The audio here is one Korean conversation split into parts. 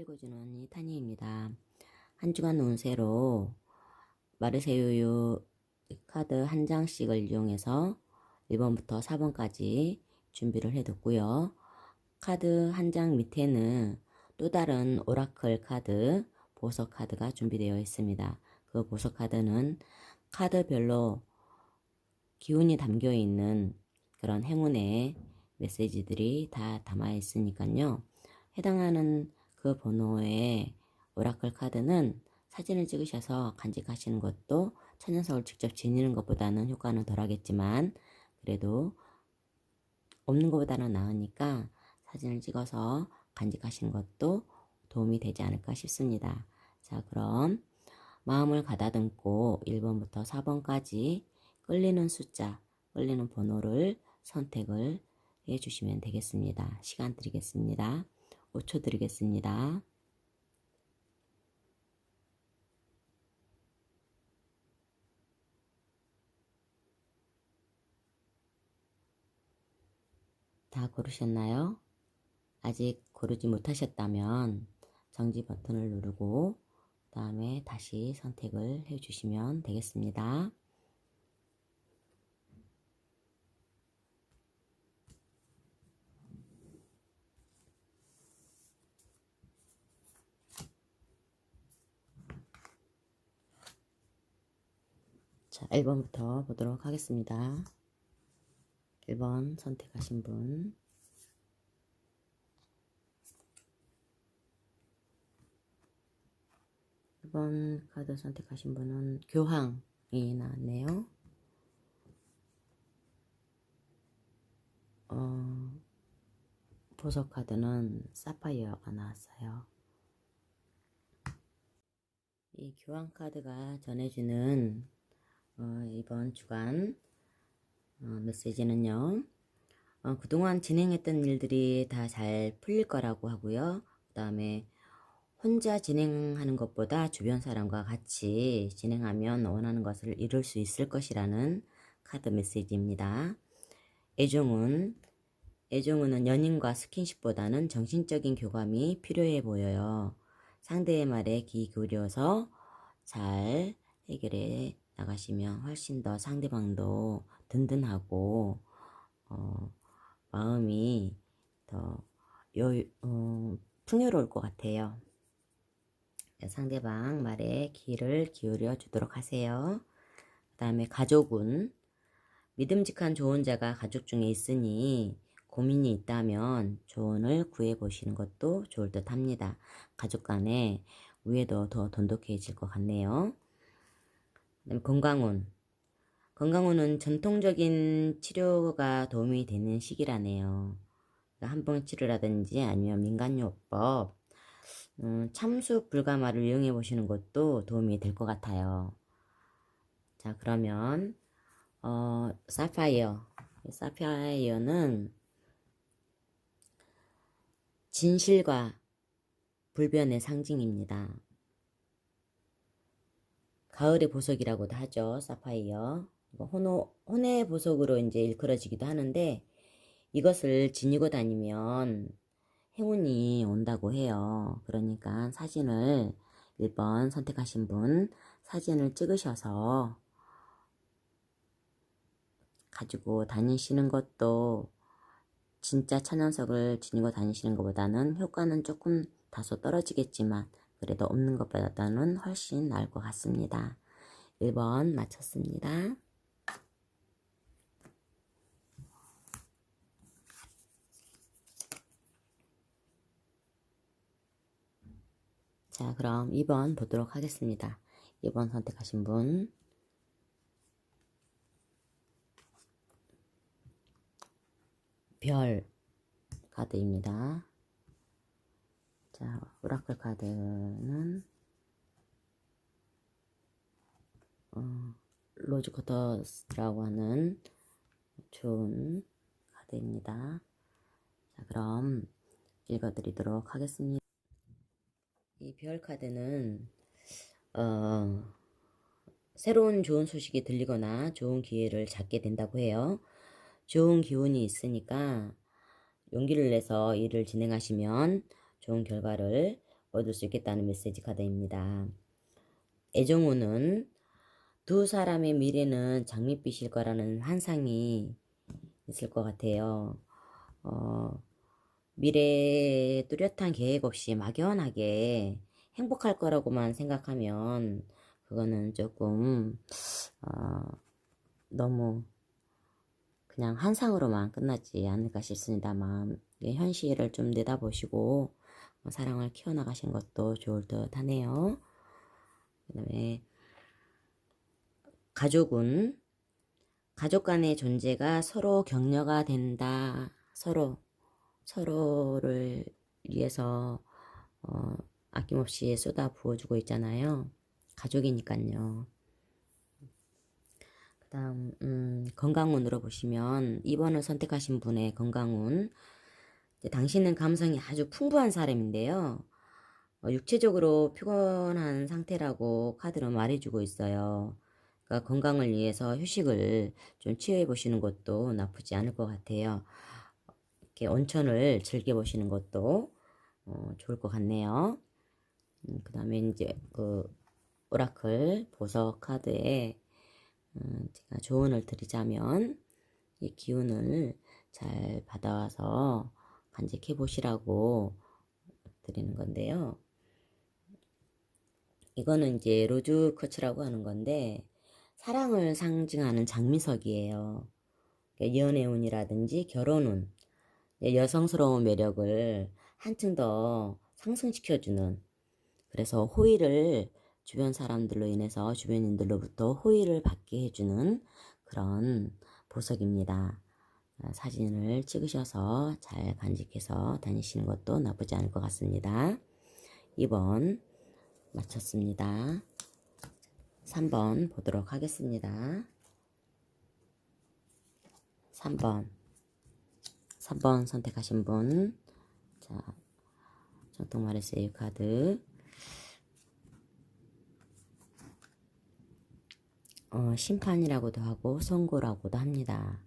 읽어주는 이탄희입니다. 한 주간 운세로 마르세유유 카드 한 장씩을 이용해서 1번부터 4번까지 준비를 해뒀고요. 카드 한 장 밑에는 또 다른 오라클 카드, 보석 카드가 준비되어 있습니다. 그 보석 카드는 카드별로 기운이 담겨 있는 그런 행운의 메시지들이 다 담아 있으니까요. 해당하는 그 번호의 오라클 카드는 사진을 찍으셔서 간직하시는 것도 천연석을 직접 지니는 것보다는 효과는 덜하겠지만 그래도 없는 것보다는 나으니까 사진을 찍어서 간직하시는 것도 도움이 되지 않을까 싶습니다. 자, 그럼 마음을 가다듬고 1번부터 4번까지 끌리는 숫자, 끌리는 번호를 선택을 해 주시면 되겠습니다. 시간 드리겠습니다. 5초 드리겠습니다. 다 고르셨나요? 아직 고르지 못하셨다면 정지 버튼을 누르고 그 다음에 다시 선택을 해 주시면 되겠습니다. 자, 1번부터 보도록 하겠습니다. 1번 선택하신 분. 1번 카드 선택하신 분은 교황이 나왔네요. 어, 보석 카드는 사파이어가 나왔어요. 이 교황 카드가 전해주는 어, 이번 주간 어, 메시지는요. 어, 그동안 진행했던 일들이 다 잘 풀릴 거라고 하고요. 그 다음에 혼자 진행하는 것보다 주변 사람과 같이 진행하면 원하는 것을 이룰 수 있을 것이라는 카드 메시지입니다. 애정은 애정은 연인과 스킨십보다는 정신적인 교감이 필요해 보여요. 상대의 말에 귀 기울여서 잘 해결해 나가시면 훨씬 더 상대방도 든든하고 어, 마음이 더 여, 어, 풍요로울 것 같아요. 상대방 말에 귀를 기울여 주도록 하세요. 그 다음에 가족은 믿음직한 조언자가 가족 중에 있으니 고민이 있다면 조언을 구해 보시는 것도 좋을 듯 합니다. 가족 간에 우애도 더 돈독해질 것 같네요. 건강운. 건강운은 전통적인 치료가 도움이 되는 시기라네요. 한방 치료라든지 아니면 민간요법, 음, 참수 불가마를 이용해 보시는 것도 도움이 될 것 같아요. 자, 그러면 어, 사파이어. 사파이어는 진실과 불변의 상징입니다. 가을의 보석이라고도 하죠. 사파이어. 혼호, 혼의 보석으로 이제 일컬어지기도 하는데 이것을 지니고 다니면 행운이 온다고 해요. 그러니까 사진을 1번 선택하신 분 사진을 찍으셔서 가지고 다니시는 것도 진짜 천연석을 지니고 다니시는 것보다는 효과는 조금 다소 떨어지겠지만 그래도 없는 것보다는 훨씬 나을 것 같습니다. 1번 마쳤습니다. 자, 그럼 2번 보도록 하겠습니다. 2번 선택하신 분. 별 카드입니다. 자, 오라클 카드는 어, 로즈 커터스라고 하는 좋은 카드입니다. 자, 그럼 읽어드리도록 하겠습니다. 이 별 카드는 어, 새로운 좋은 소식이 들리거나 좋은 기회를 잡게 된다고 해요. 좋은 기운이 있으니까 용기를 내서 일을 진행하시면 좋은 결과를 얻을 수 있겠다는 메시지 카드입니다. 애정우는 두 사람의 미래는 장밋빛일 거라는 환상이 있을 것 같아요. 어, 미래에 뚜렷한 계획 없이 막연하게 행복할 거라고만 생각하면 그거는 조금 어, 너무 그냥 환상으로만 끝나지 않을까 싶습니다만 현실을 좀 내다보시고 어, 사랑을 키워나가시는 것도 좋을 듯 하네요. 그 다음에 가족은 가족 간의 존재가 서로 격려가 된다. 서로 서로를 위해서 어, 아낌없이 쏟아 부어주고 있잖아요. 가족이니까요. 그 다음 음, 건강운으로 보시면 2번을 선택하신 분의 건강운 당신은 감성이 아주 풍부한 사람인데요. 어, 육체적으로 피곤한 상태라고 카드로 말해주고 있어요. 그러니까 건강을 위해서 휴식을 좀 취해 보시는 것도 나쁘지 않을 것 같아요. 이렇게 온천을 즐겨 보시는 것도 어, 좋을 것 같네요. 음, 그 다음에 이제 그 오라클 보석 카드에 음, 제가 조언을 드리자면 이 기운을 잘 받아와서 간직해 보시라고 드리는 건데요. 이거는 이제 로즈 커츠라고 하는 건데 사랑을 상징하는 장미석이에요. 그러니까 연애운이라든지 결혼운, 여성스러운 매력을 한층 더 상승시켜주는 그래서 호의를 주변 사람들로 인해서 주변인들로부터 호의를 받게 해주는 그런 보석입니다. 아, 사진을 찍으셔서 잘 간직해서 다니시는 것도 나쁘지 않을 것 같습니다. 2번 마쳤습니다. 3번 보도록 하겠습니다. 3번 3번 선택하신 분 자, 정통말의 세일 카드 어, 심판이라고도 하고 선고라고도 합니다.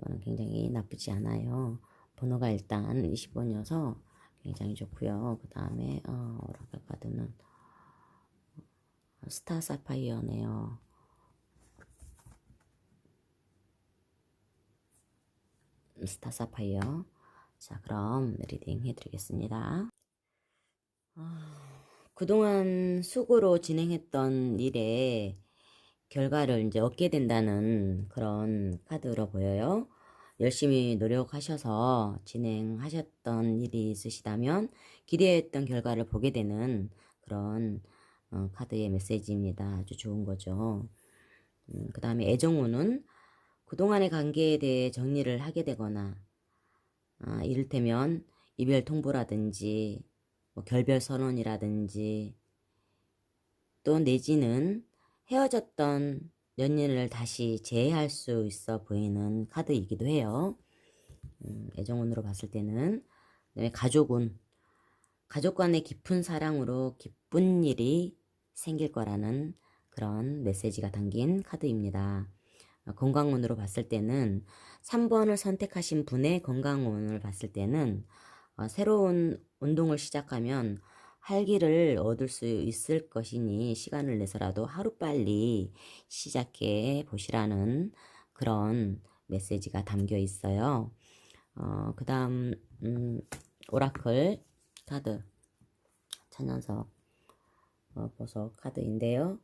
이거는 굉장히 나쁘지 않아요. 번호가 일단 20번이어서 굉장히 좋고요. 그 다음에 어, 오라클 카드는 스타 사파이어네요. 스타 사파이어. 자, 그럼 리딩 해드리겠습니다. 아, 그동안 수고로 진행했던 일에 결과를 이제 얻게 된다는 그런 카드로 보여요. 열심히 노력하셔서 진행하셨던 일이 있으시다면 기대했던 결과를 보게 되는 그런 어, 카드의 메시지입니다. 아주 좋은 거죠. 음, 그 다음에 애정우는 그동안의 관계에 대해 정리를 하게 되거나 아, 이를테면 이별 통보라든지 뭐 결별 선언이라든지 또 내지는 헤어졌던 연인을 다시 재회할 수 있어 보이는 카드이기도 해요. 음, 애정운으로 봤을 때는 그다음에 가족운 가족 간의 깊은 사랑으로 기쁜 일이 생길 거라는 그런 메시지가 담긴 카드입니다. 어, 건강운으로 봤을 때는 3번을 선택하신 분의 건강운을 봤을 때는 어, 새로운 운동을 시작하면 활기를 얻을 수 있을 것이니 시간을 내서라도 하루빨리 시작해 보시라는 그런 메시지가 담겨 있어요. 어, 그 다음, 음, 오라클 카드, 천연석, 어, 보석 카드인데요.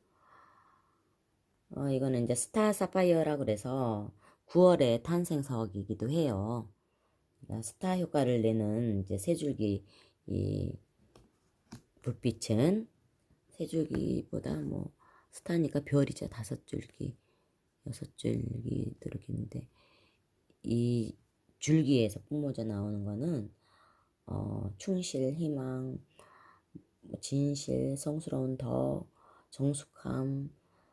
어, 이거는 이제 스타 사파이어라 그래서 9월의 탄생석이기도 해요. 그러니까 스타 효과를 내는 이제 세 줄기 이 불빛은 세 줄기보다 뭐 스타니까 별이죠. 다섯 줄기, 여섯 줄기 들어있는데 이 줄기에서 뿜어져 나오는 거는 어, 충실, 희망, 뭐 진실, 성스러운 더, 정숙함,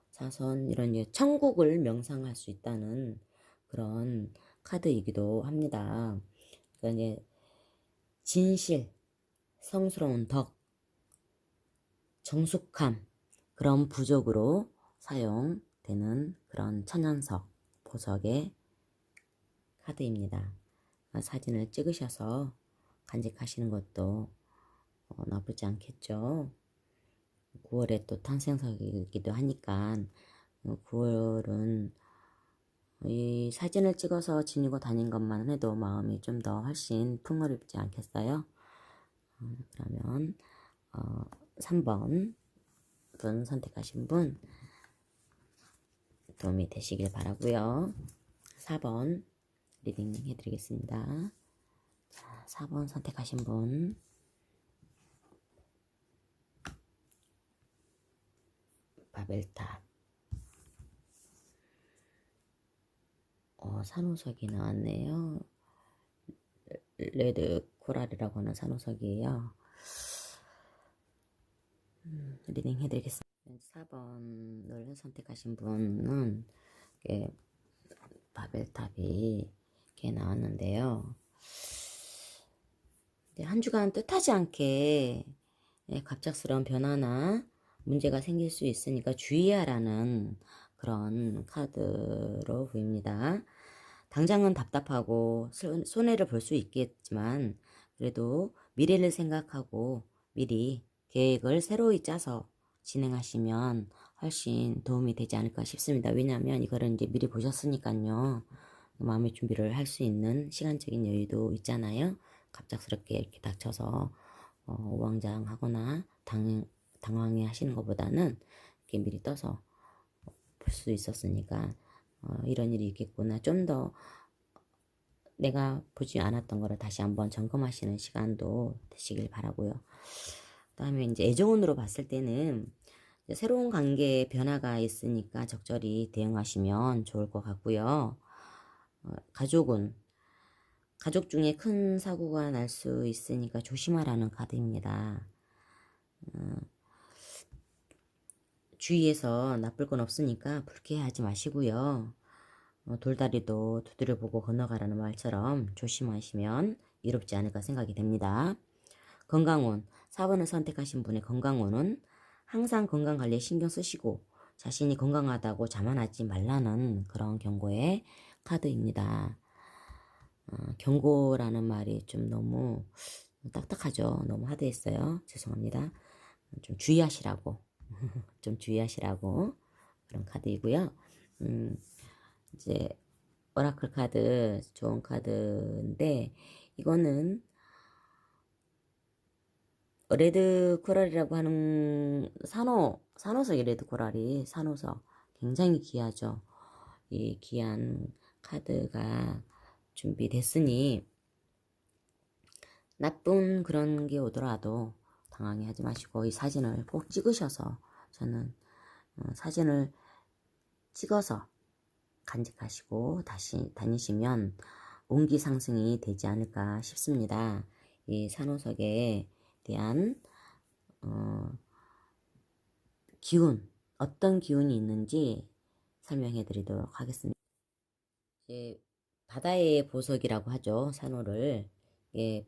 사선 이런 예, 천국을 명상할 수 있다는 그런 카드이기도 합니다. 그러니까 이제 진실, 성스러운 덕, 정숙함 그런 부족으로 사용되는 그런 천연석 보석의 카드입니다. 사진을 찍으셔서 간직하시는 것도 어, 나쁘지 않겠죠. 9월에 또 탄생석이기도 하니까 9월은 이 사진을 찍어서 지니고 다닌 것만 해도 마음이 좀 더 훨씬 풍요롭지 않겠어요? 어, 그러면 어, 3번 분 선택하신 분 도움이 되시길 바라고요. 4번 리딩 해드리겠습니다. 자, 4번 선택하신 분 바벨탑 어, 산호석이 나왔네요. 레드 코랄이라고 하는 산호석이에요. 음, 리딩 해드리겠습니다. 4번을 선택하신 분은 바벨탑이 이렇게 나왔는데요. 한 주간 뜻하지 않게 예, 갑작스러운 변화나 문제가 생길 수 있으니까 주의하라는 그런 카드로 보입니다. 당장은 답답하고 손- 손해를 볼 수 있겠지만 그래도 미래를 생각하고 미리 계획을 새로이 짜서 진행하시면 훨씬 도움이 되지 않을까 싶습니다. 왜냐하면 이거를 이제 미리 보셨으니까요. 마음의 준비를 할 수 있는 시간적인 여유도 있잖아요. 갑작스럽게 이렇게 닥쳐서 어, 우왕좌왕하거나 당, 당황해 하시는 것보다는 이렇게 미리 떠서 볼 수 있었으니까 어, 이런 일이 있겠구나. 좀 더 내가 보지 않았던 거를 다시 한번 점검하시는 시간도 되시길 바라고요. 그다음에 이제 애정운으로 봤을 때는 새로운 관계에 변화가 있으니까 적절히 대응하시면 좋을 것 같고요. 어, 가족은 가족 중에 큰 사고가 날 수 있으니까 조심하라는 카드입니다. 어, 주위에서 나쁠 건 없으니까 불쾌해하지 마시고요. 어, 돌다리도 두드려 보고 건너가라는 말처럼 조심하시면 이롭지 않을까 생각이 됩니다. 건강운 4번을 선택하신 분의 건강운은 항상 건강 관리에 신경 쓰시고 자신이 건강하다고 자만하지 말라는 그런 경고의 카드입니다. 어, 경고라는 말이 좀 너무 딱딱하죠. 너무 하드했어요. 죄송합니다. 좀 주의하시라고 좀 주의하시라고 그런 카드이고요. 음, 이제 오라클 카드 좋은 카드인데 이거는 레드 코랄이라고 하는 산호 산호석이 레드 코랄이 산호석 굉장히 귀하죠. 이 귀한 카드가 준비됐으니 나쁜 그런 게 오더라도 당황해 하지 마시고 이 사진을 꼭 찍으셔서 저는 어, 사진을 찍어서 간직하시고 다시 다니시면 온기 상승이 되지 않을까 싶습니다. 이 산호석에 대한 어, 기운 어떤 기운이 있는지 설명해 드리도록 하겠습니다. 이제 바다의 보석이라고 하죠. 산호를 예,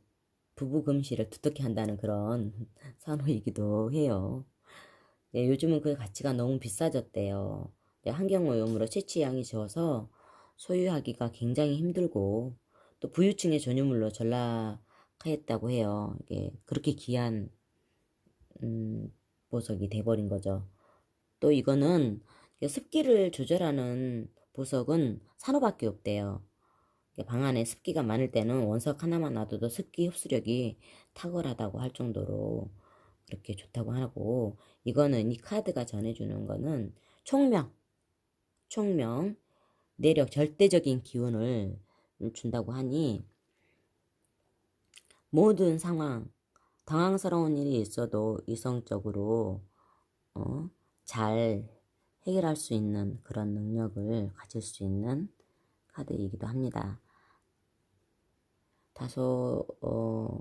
부부 금실을 두텁게 한다는 그런 산호이기도 해요. 예, 요즘은 그 가치가 너무 비싸졌대요. 예, 환경오염으로 채취량이 적어서 소유하기가 굉장히 힘들고 또 부유층의 전유물로 전락 하였다고 해요. 이게 그렇게 귀한 음, 보석이 돼버린 거죠. 또 이거는 습기를 조절하는 보석은 산호밖에 없대요. 방 안에 습기가 많을 때는 원석 하나만 놔둬도 습기 흡수력이 탁월하다고 할 정도로 그렇게 좋다고 하고 이거는 이 카드가 전해주는 거는 총명, 총명, 내력, 절대적인 기운을 준다고 하니 모든 상황, 당황스러운 일이 있어도 이성적으로 어, 잘 해결할 수 있는 그런 능력을 가질 수 있는 카드이기도 합니다. 다소 어,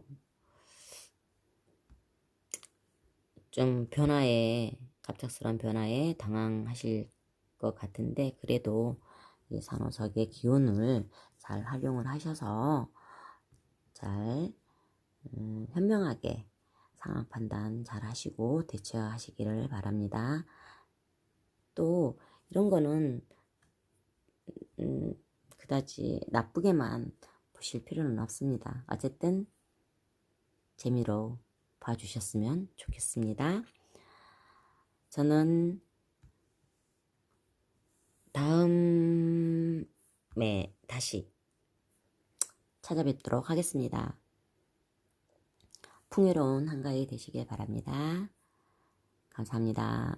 좀 변화에 갑작스러운 변화에 당황하실 것 같은데 그래도 이 산호석의 기운을 잘 활용을 하셔서 잘 음, 현명하게 상황 판단 잘 하시고 대처하시기를 바랍니다. 또 이런 거는 음, 그다지 나쁘게만 보실 필요는 없습니다. 어쨌든 재미로 봐주셨으면 좋겠습니다. 저는 다음에 다시 찾아뵙도록 하겠습니다. 풍요로운 한가위 되시길 바랍니다. 감사합니다.